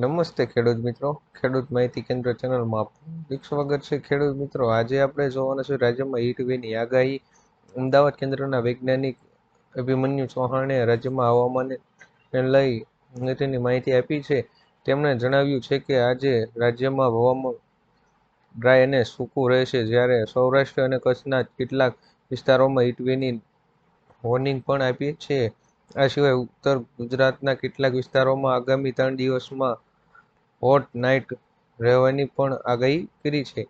નમસ્તે ખેડૂત મિત્રો. ખેડૂત માહિતી કેન્દ્ર ચેનલમાં આપનું સ્વાગત છે. ખેડૂત મિત્રો, આજે આપણે જોવાના છે રાજ્યમાં હીટવેની આગાહી. અમદાવાદ કેન્દ્રના વૈજ્ઞાનિક અભિમન્યુ ચૌહાણે રાજ્યમાં હવામાનને લઈ તેની માહિતી આપી છે. તેમણે જણાવ્યું છે કે આજે રાજ્યમાં હવામાન ડ્રાય અને સૂકું રહેશે, જ્યારે સૌરાષ્ટ્ર અને કચ્છના કેટલાક વિસ્તારોમાં હીટવેની વોર્નિંગ પણ આપી છે. આ સિવાય ઉત્તર ગુજરાતના કેટલાક વિસ્તારોમાં આગામી ત્રણ દિવસમાં હોટ નાઇટ રહેવાની પણ આગાહી કરી છે.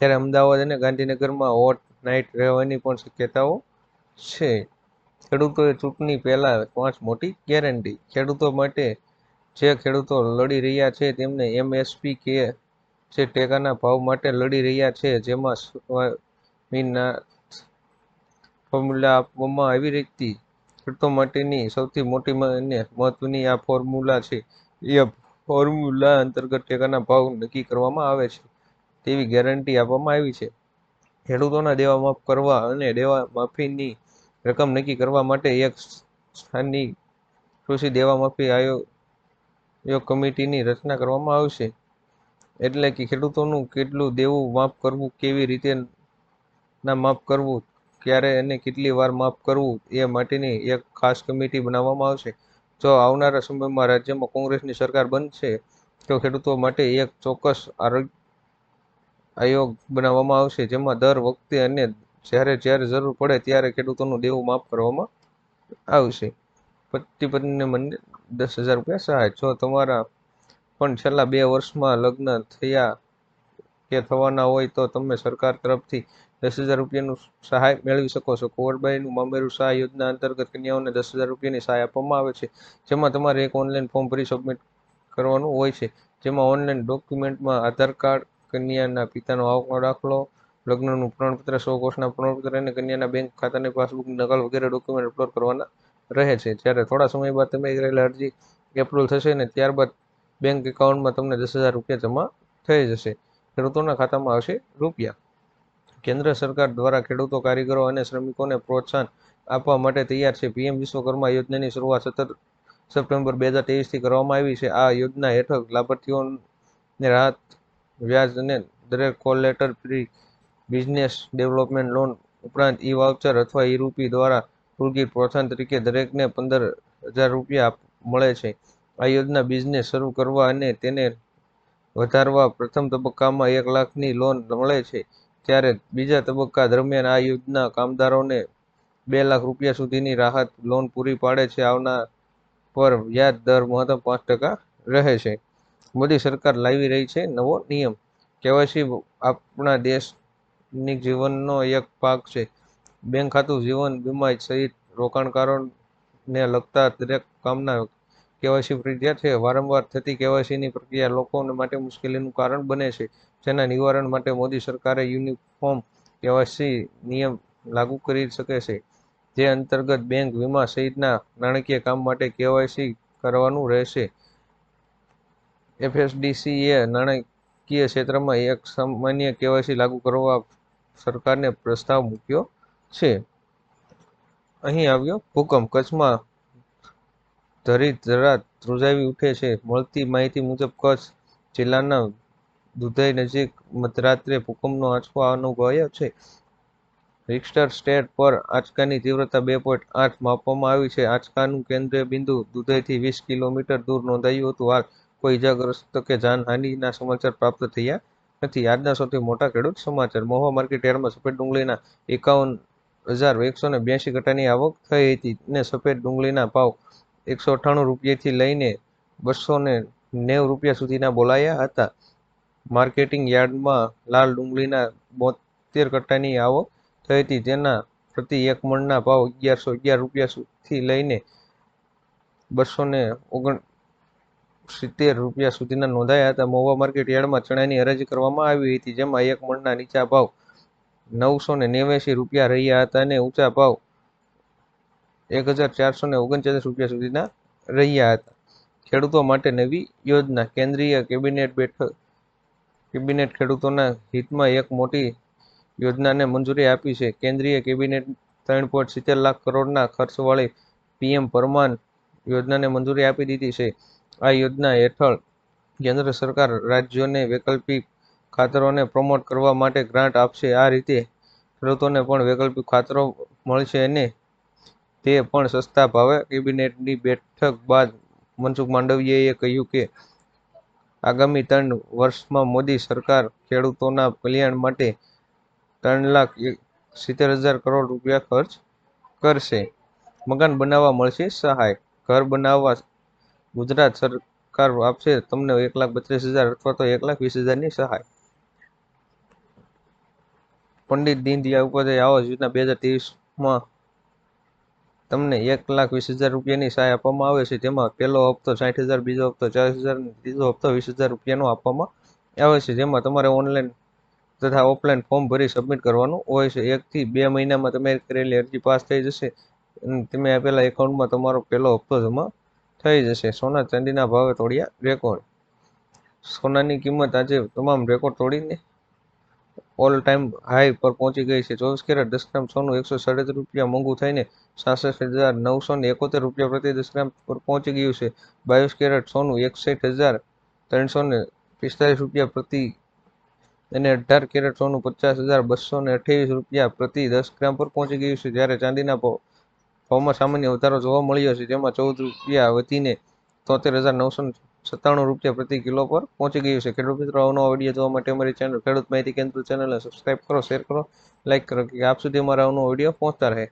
ત્યારે અમદાવાદ અને ગાંધીનગરમાં હોટ નાઇટ રહેવાની પણ શક્યતાઓ છે. ખેડૂતોએ ચૂંટણી પહેલાં પાંચ મોટી ગેરંટી. ખેડૂતો માટે જે ખેડૂતો લડી રહ્યા છે તેમને એમએસપી કે જે ટેકાના ભાવ માટે લડી રહ્યા છે, જેમાં સોયાબીનના ફોર્મ્યુલા આપવામાં આવી હતી ખેડૂતો માટેની સૌથી મોટી અને મહત્વની આ ફોર્મ્યુલા છે એ ફોર્મ્યુલા અંતર્ગત ટેકાના ભાવ નક્કી કરવામાં આવે છે. તેવી ગેરંટી આપવામાં આવી છે. ખેડૂતોના દેવા માફ કરવા અને દેવા માફીની રકમ નક્કી કરવા માટે એક સ્થાનિક કૃષિ દેવા માફી આયોગ કમિટીની રચના કરવામાં આવશે. એટલે કે ખેડૂતોનું કેટલું દેવું માફ કરવું, કેવી રીતે ના માફ કરવું, ક્યારે અને કેટલી વાર માફ કરવું એ માટેની એક ખાસ કમિટી બનાવવામાં આવશે. જો આવનારા સમયમાં રાજ્યમાં કોંગ્રેસની સરકાર બનશે, તો ખેડૂતો માટે એક ચોક્કસ આરોગ્ય આયોગ બનાવવામાં આવશે, જેમાં દર વખતે અને જ્યારે જ્યારે જરૂર પડે ત્યારે ખેડૂતોનું દેવું માફ કરવામાં આવશે. પતિ પત્નીને મને દસ હજાર રૂપિયા સહાય. જો તમારા પણ છેલ્લા બે વર્ષમાં લગ્ન થયા કે થવાના હોય તો તમે સરકાર તરફથી દસ હજાર રૂપિયાનું સહાય મેળવી શકો છો. કુંવરબાઈનું મામેરું સહાય યોજના અંતર્ગત કન્યાઓને દસ હજાર રૂપિયાની સહાય આપવામાં આવે છે. જેમાં તમારે એક ઓનલાઈન ફોર્મ ભરી સબમિટ કરવાનું હોય છે. જેમાં ઓનલાઈન ડોક્યુમેન્ટમાં આધાર કાર્ડ, કન્યાના પિતાનો આવકનો દાખલો, લગ્નનું પ્રમાણપત્ર સો કોષના પ્રમાણપત્ર અને કન્યાના બેંક ખાતાની પાસબુક, નકલ વગેરે ડોક્યુમેન્ટ અપલોડ કરવાના રહે છે. જ્યારે થોડા સમય બાદ તમે કરેલા અરજી એપ્રુવલ થશે ને ત્યારબાદ બેંક એકાઉન્ટમાં તમને દસ હજાર રૂપિયા જમા થઈ જશે. ખેડૂતોના ખાતામાં આવશે રૂપિયા. કેન્દ્ર સરકાર દ્વારા ખેડૂતો, કારીગરો અને શ્રમિકોને પ્રોત્સાહન આપવા માટે તૈયાર છે. પીએમ વિશ્વકર્મા યોજનાની શરૂઆત સત્તર સપ્ટેમ્બર બે હજાર ત્રેવીસથી કરવામાં આવી છે. આ યોજના હેઠળ લાભાર્થીઓને રાહત, વ્યાજ અને દરેક collateral free business development loan ઉપરાંત ઈ વાઉચર અથવા ઈ રૂપી દ્વારા ટૂલકીટ પ્રોત્સાહન તરીકે દરેકને પંદર હજાર રૂપિયા મળે છે. આ યોજના બિઝનેસ શરૂ કરવા અને તેને વધારવા પ્રથમ તબક્કામાં એક લાખની લોન મળે છે. જ્યારે બીજા તબક્કા દરમિયાન આ યોજના કામદારોને બે લાખ રૂપિયા સુધીની રાહત લોન પૂરી પાડે છે આવનાર પર વ્યાજ દર મહત્તમ પાંચ ટકા રહે છે. મોદી સરકાર લાવી રહી છે નવો નિયમ. કેવાયસી આપણા દેશની જીવનનો એક ભાગ છે. બેંક ખાતું જીવન વીમા સહિત રોકાણકારોને લગતા દરેક કામના કેવાયસી ફરજિયાત છે, વારંવાર થતી કેવાયસીની પ્રક્રિયા લોકો માટે મુશ્કેલીનું કારણ બને છે. જેના નિવારણ માટે મોદી સરકારે યુનિફોર્મ કેવાયસી નિયમ લાગુ કરી શકે છે, જે અંતર્ગત બેંક વીમા સહિતના નાણાકીય કામ માટે કેવાયસી કરવાનું રહેશે. એફએસડીસીએ નાણાકીય ક્ષેત્રમાં એક સામાન્ય કેવાયસી લાગુ કરવા સરકારને પ્રસ્તાવ મૂક્યો છે. અહીં આવ્યો ભૂકંપ, કચ્છમાં ધરી ધરા ધ્રુજાવી ઉઠે છે. મળતી માહિતી મુજબ કચ્છ જિલ્લાના દુધઈ નજીક મધરાત્રે ભૂકંપનો આંચકો અનુભવાયો છે. રિક્સ્ટર સ્ટેટ પર આંચકાની તીવ્રતા બે પોઈન્ટ આઠ માપવામાં આવી છે. આંચકાનું કેન્દ્રીય બિંદુ દુધઈથી વીસ કિલોમીટર દૂર નોંધાયું હતું. હાલ કોઈ ઇજાગ્રસ્ત કે જાનહાનિના સમાચાર પ્રાપ્ત થયા નથી. આજના સૌથી મોટા ખેડૂત સમાચાર. મહુવા માર્કેટ યાર્ડમાં સફેદ ડુંગળીના એકાવન હજાર એકસો ને બ્યાસી કટ્ટાની આવક થઈ હતી ને સફેદ ડુંગળીના ભાવ એકસો અઠ્ઠાણું રૂપિયાથી લઈને બસો ને નેવું રૂપિયા સુધીના બોલાયા હતા. માર્કેટિંગ યાર્ડમાં લાલ ડુંગળીના બોતેર કટ્ટાની આવો થઈ હતી. જેના પ્રતિ એક મણના ભાવ અગિયારસો અગિયાર રૂપિયાથી લઈને બસો ને ઓગણ સિત્તેર રૂપિયા સુધીના નોંધાયા હતા. મોવા માર્કેટ યાર્ડમાં ચણાની હરાજી કરવામાં આવી હતી, જેમાં એક મણના નીચા ભાવ નવસો ને નેવ્યાસી રૂપિયા રહ્યા હતા અને ઊંચા ભાવ એક હજાર ચારસો ને રૂપિયા સુધીના રહ્યા હતા. ખેડૂતો માટે નવી યોજના, કેન્દ્રીય કેબિનેટ બેઠક, કેબિનેટ ખેડૂતોના હિતમાં એક મોટી યોજનાને મંજૂરી આપી છે. કેન્દ્રીય કેબિનેટ ત્રણ પોઈન્ટ સિત્તેર લાખ કરોડના ખર્ચવાળી પીએમ પરમાન યોજનાને મંજૂરી આપી દીધી છે. આ યોજના હેઠળ કેન્દ્ર સરકાર રાજ્યોને વૈકલ્પિક ખાતરોને પ્રમોટ કરવા માટે ગ્રાન્ટ આપશે. આ રીતે ખેડૂતોને પણ વૈકલ્પિક ખાતરો મળશે અને તે પણ સસ્તા ભાવે. કેબિનેટની બેઠક બાદ મનસુખ માંડવિયાએ કહ્યું કે, આગામી ત્રણ વર્ષમાં મોદી સરકાર ખેડૂતોના કલ્યાણ માટે ત્રણ લાખ સિત્તેર હજાર કરોડ રૂપિયા ખર્ચ કરશે. મકાન બનાવવા મળશે સહાય. ઘર બનાવવા ગુજરાત સરકાર આપશે તમને એક લાખ બત્રીસ હજાર અથવા તો એક લાખ વીસ હજારની સહાય. પંડિત દીનદયાળ ઉપાધ્યાય આવાસ યોજના બે હજાર ત્રેવીસમાં તમને એક લાખ વીસ હજાર રૂપિયાની સહાય આપવામાં આવે છે. જેમાં પહેલો હપ્તો સાઠ હજાર, બીજો હપ્તો ચાલીસ હજાર ત્રીજો હપ્તો વીસ હજાર રૂપિયાનો આપવામાં આવે છે. જેમાં તમારે ઓનલાઈન તથા ઓફલાઈન ફોર્મ ભરી સબમિટ કરવાનું હોય છે. એકથી બે મહિનામાં તમે કરેલી અરજી પાસ થઈ જશે તમે આપેલા એકાઉન્ટમાં તમારો પહેલો હપ્તો જમા થઈ જશે. સોના ચાંદીના ભાવે તોડ્યા રેકોર્ડ સોનાની કિંમત આજે તમામ રેકોર્ડ તોડીને ઓલ ટાઈમ હાઈ પર પહોંચી ગઈ છે. ચોવીસ કેરેટ દસ ગ્રામ સોનું, એકસો સાડત્રીસ રૂપિયા મોંઘું થઈને સાસઠ હજાર નવસો ને એકોતેર રૂપિયા પ્રતિ દસ ગ્રામ પર પહોંચી ગયું છે. બાવીસ કેરેટ સોનું, એકસઠ હજાર ત્રણસો ને પિસ્તાલીસ રૂપિયા પ્રતિ અને અઢાર કેરેટ સોનું, પચાસ હજાર બસો ને અઠ્યાવીસ રૂપિયા પ્રતિ દસ ગ્રામ પર પહોંચી ગયું છે. જ્યારે ચાંદીના ભાવમાં સામાન્ય વધારો જોવા મળ્યો છે. જેમાં ચૌદ રૂપિયા વધીને તોતેર હજાર નવસો સત્તાણું રૂપિયા પ્રતિ કિલો પર પહોંચી ગયું છે. ખેડૂત મિત્રો અવનવા વીડિયો જોવા માટે અમારી ચેનલ ખેડૂત માહિતી કેન્દ્ર ચેનલને સબસ્ક્રાઈબ કરો શેર કરો લાઇક કરો, કે આપ સુધી અમારા અવનવો વીડિયો પહોંચતા રહે.